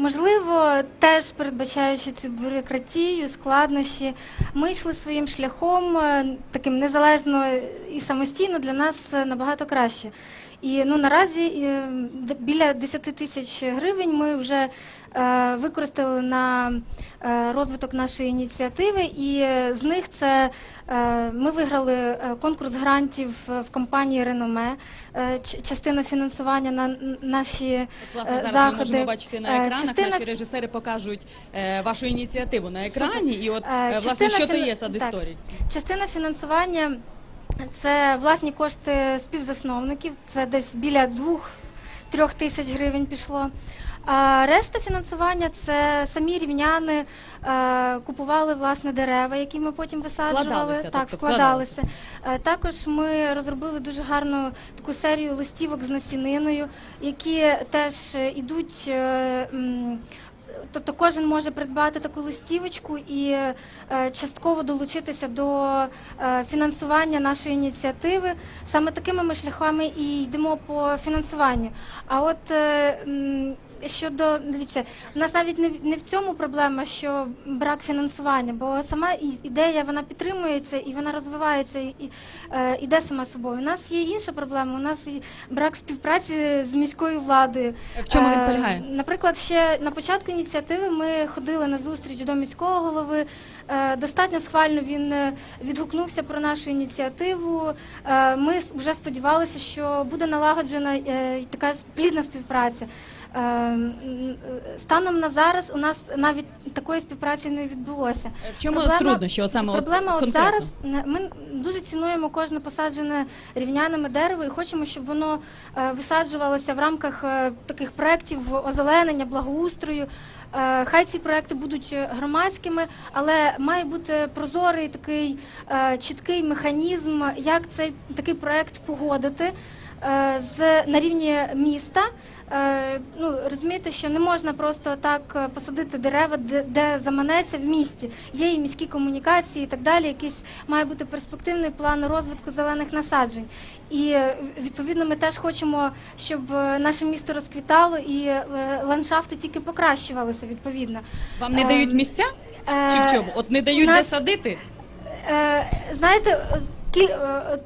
Можливо, теж передбачаючи цю бюрократію, складнощі, ми йшли своїм шляхом е, таким незалежно і самостійно для нас набагато краще. І ну наразі е, біля 10 тисяч гривень ми вже використали на е, розвиток нашої ініціативи, і е, з них це е, ми виграли е, конкурс грантів е, в компанії Реноме, е, частину фінансування на наші От, власне, е, зараз заходи. ми можемо бачити на Е, екранах. частина- Наші режисери покажуть е, вашу ініціативу на екрані. І от Е, е, власне, частина що то є сад історії? Частина фінансування це власні кошти співзасновників, це десь біля 2-3 тисяч гривень пішло. А решта фінансування це самі рівняни е, купували власне дерева, які ми потім висаджували. Вкладалися, так, тобто вкладалися. Е, Також ми розробили дуже гарну таку серію листівок з насіниною, які теж ідуть. е, м, Тобто кожен може придбати таку листівочку і е, частково долучитися до е, фінансування нашої ініціативи. Саме такими ми шляхами і йдемо по фінансуванню. А от е, м, щодо дивіться, у нас навіть не, в- не в цьому проблема, що брак фінансування, бо сама і- ідея вона підтримується і вона розвивається і, і е, іде сама собою. У нас є інша проблема. У нас і брак співпраці з міською владою. В чому він Е, полягає? Наприклад, ще на початку ініціативи ми ходили на зустріч до міського голови. Е, Достатньо схвально він е, відгукнувся про нашу ініціативу. Е, Ми с- вже сподівалися, що буде налагоджена е, така плідна співпраця. Е, Станом на зараз у нас навіть такої співпраці не відбулося. В чому Проблема- труднощі? От саме Проблема от конкретно? зараз е, ми дуже цінуємо кожне посаджене рівняними дерево і хочемо, щоб воно е, висаджувалося в рамках таких проєктів озеленення, благоустрою. Хай ці проекти будуть громадськими, але має бути прозорий такий чіткий механізм, як цей такий проект погодити з на рівні міста. Е, Ну розумієте, що не можна просто так е, посадити дерева, де, де заманеться в місті. Є і міські комунікації і так далі. Якийсь має бути перспективний план розвитку зелених насаджень. І е, відповідно ми теж хочемо, щоб е, наше місто розквітало і е, ландшафти тільки покращувалися відповідно. Вам не дають місця? Чи в е, чому? От не дають у де садити? Е, знаєте, е, кі- е,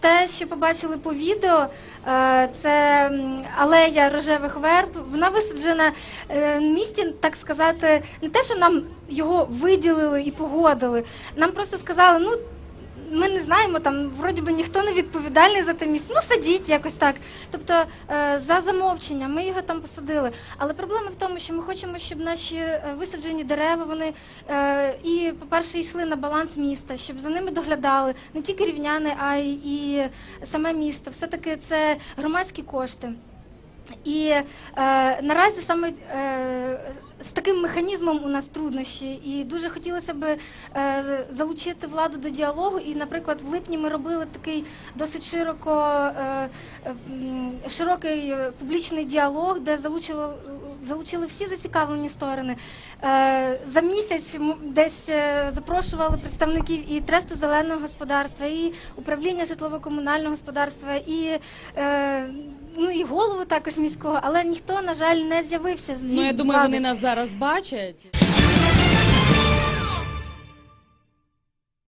те, що побачили по відео, е, це алея рожевих верб. Вона висаджена е, в місті, так сказати, не те, що нам його виділили і погодили. Нам просто сказали, ну. Ми не знаємо, там вроді би ніхто не відповідальний за те місце. Ну садіть якось так. Тобто е, за замовчення ми його там посадили. Але проблема в тому, що ми хочемо, щоб наші е, висаджені дерева вони е, і, по-перше, йшли на баланс міста, щоб за ними доглядали не тільки рівняни, а й і саме місто. Все-таки це громадські кошти. І е, наразі саме е, з таким механізмом у нас труднощі, і дуже хотілося б е, залучити владу до діалогу. І, наприклад, в липні ми робили такий досить широко е, широкий публічний діалог, де залучили, залучили всі зацікавлені сторони. Е, за місяць десь е, запрошували представників і тресту зеленого господарства, і управління житлово-комунального господарства, і е, ну і голову також міського, але ніхто, на жаль, не з'явився з Ну я думаю, влади. вони нас зараз бачать.